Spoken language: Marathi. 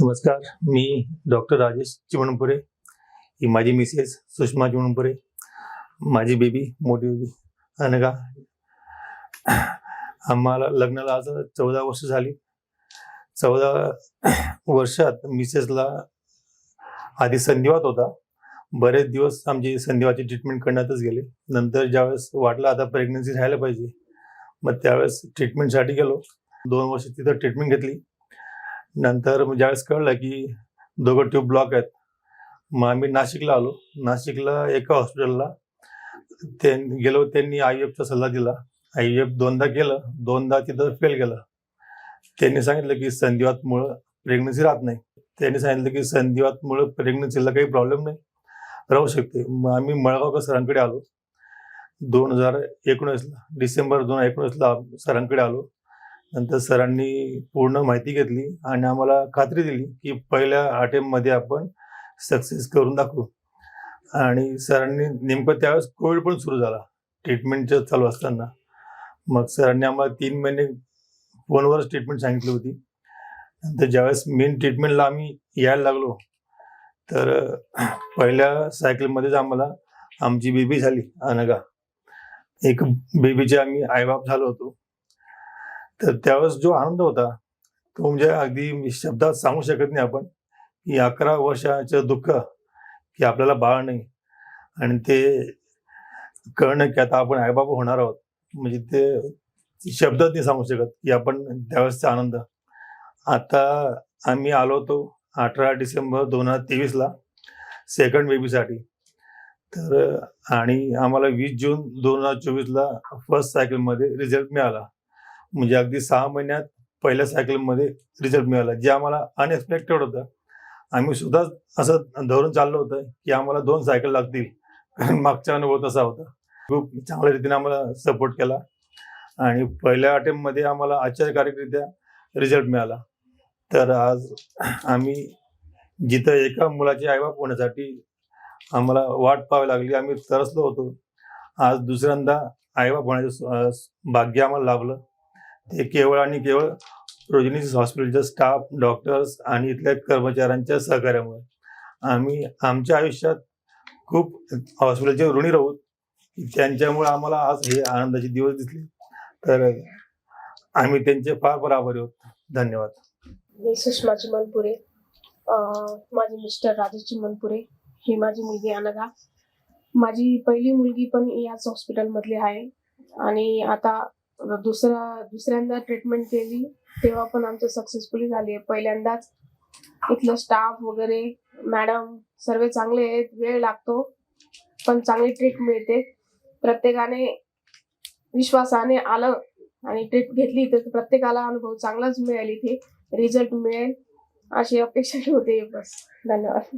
नमस्कार मी डॉक्टर राजेश चिमणपुरे ही माझी मिसेस सुषमा चिमणपुरे माझी बेबी मोठी बेबी अनगा आम्हाला लग्नाला आज चौदा वर्ष झाली. चौदा वर्षात मिसेसला आधी संधिवात होता. बरेच दिवस आमची संधिवाची ट्रीटमेंट करण्यातच गेले. नंतर ज्यावेळेस वाटलं आता प्रेग्नन्सी राहायला पाहिजे मग त्यावेळेस ट्रीटमेंटसाठी गेलो. दोन वर्ष तिथं ट्रीटमेंट घेतली. नंतर मग ज्यावेळेस कळलं की दोघं ट्यूब ब्लॉक आहेत मग आम्ही नाशिकला आलो. नाशिकला एका हॉस्पिटलला ते गेलो त्यांनी आय एफचा सल्ला दिला. आय एफ दोनदा केलं. दोनदा तिथं फेल गेलं त्यांनी सांगितलं की संधिवातमुळं प्रेग्नन्सी राहत नाही. त्यांनी सांगितलं की संधिवातमुळं प्रेग्नन्सीला काही प्रॉब्लेम नाही. राहू शकते. मग आम्ही मळगावकर सरांकडे आलो. दोन हजार एकोणीसला डिसेंबर दोन हजार एकोणीसला सरांकडे आलो. नंतर सरांनी पूर्ण माहिती घेतली आणि आम्हाला खात्री दिली की पहिल्या अटेम्पमध्ये आपण सक्सेस करून दाखवू. आणि सरांनी नेमकं त्यावेळेस कोविड पण सुरू झाला ट्रीटमेंटचं चालू असताना. मग सरांनी आम्हाला तीन महिने फोनवरच ट्रीटमेंट सांगितली होती. नंतर ज्यावेळेस मेन ट्रीटमेंटला आम्ही यायला लागलो तर पहिल्या सायकलमध्येच आम्हाला आमची बेबी झाली अनगा एक बेबीचे आम्ही आईबाप झालो होतो. तर त्यावेळेस जो आनंद होता तो म्हणजे अगदी शब्दात सांगू शकत नाही आपण की अकरा वर्षाचं दुःख की आपल्याला बाळ नाही. आणि ते कळणं की आता आपण आईबाबा होणार आहोत. म्हणजे ते शब्दात नाही सांगू शकत की आपण त्यावेळेसचा आनंद. आता आम्ही आलो होतो अठरा डिसेंबर दोन हजार तेवीसला सेकंड बेबीसाठी तर आणि आम्हाला वीस जून दोन हजार चोवीसला फर्स्ट सायकलमध्ये रिझल्ट मिळाला. म्हणजे अगदी सहा महिन्यात पहिल्या सायकलमध्ये रिझल्ट मिळाला जे आम्हाला अनएक्सपेक्टेड होतं. आम्ही सुद्धा असं धरून चाललो होतं की आम्हाला दोन सायकल लागतील. कारण मागचा अनुभव तसा होता. खूप चांगल्या रीतीने आम्हाला सपोर्ट केला. आणि पहिल्या अटेम्पमध्ये आम्हाला आश्चर्यकारकरित्या रिझल्ट मिळाला. तर आज आम्ही जिथं एका मुलाची आईबाप होण्यासाठी आम्हाला वाट पाहावी लागली आम्ही तरसलो होतो. आज दुसऱ्यांदा आईबाप होण्याचं भाग्य आम्हाला लाभलं. ते केवळ आणि केवळ रोजनीस हॉस्पिटलच्या स्टाफ डॉक्टर्स आणि इथल्या कर्मचाऱ्यांच्या सहकार्यामुळे. आम्ही आमच्या आयुष्यात खूप हॉस्पिटलचे ऋणी राहू त्यांच्यामुळे आम्हाला आज हे आनंदाचे दिवस दिसले. तर आम्ही त्यांचे फार फार आभारी आहोत. धन्यवाद. मी सुषमा चिमनपुरे माझे मिस्टर राजेश चिमनपुरे ही माझी मुलगी अनघा. माझी पहिली मुलगी पण याच हॉस्पिटलमधली आहे. आणि आता दुसरा दुसऱ्यांदा ट्रीटमेंट केली तेव्हा पण आमचं सक्सेसफुली झाली आहे पहिल्यांदाच इथलं स्टाफ वगैरे मॅडम सर्व चांगले आहेत वेळ लागतो पण चांगली ट्रीट मिळते. प्रत्येकाने विश्वासाने आलं आणि ट्रीट घेतली तर प्रत्येकाला अनुभव चांगलाच मिळेल इथे. रिझल्ट मिळेल अशी अपेक्षा होते बस. धन्यवाद.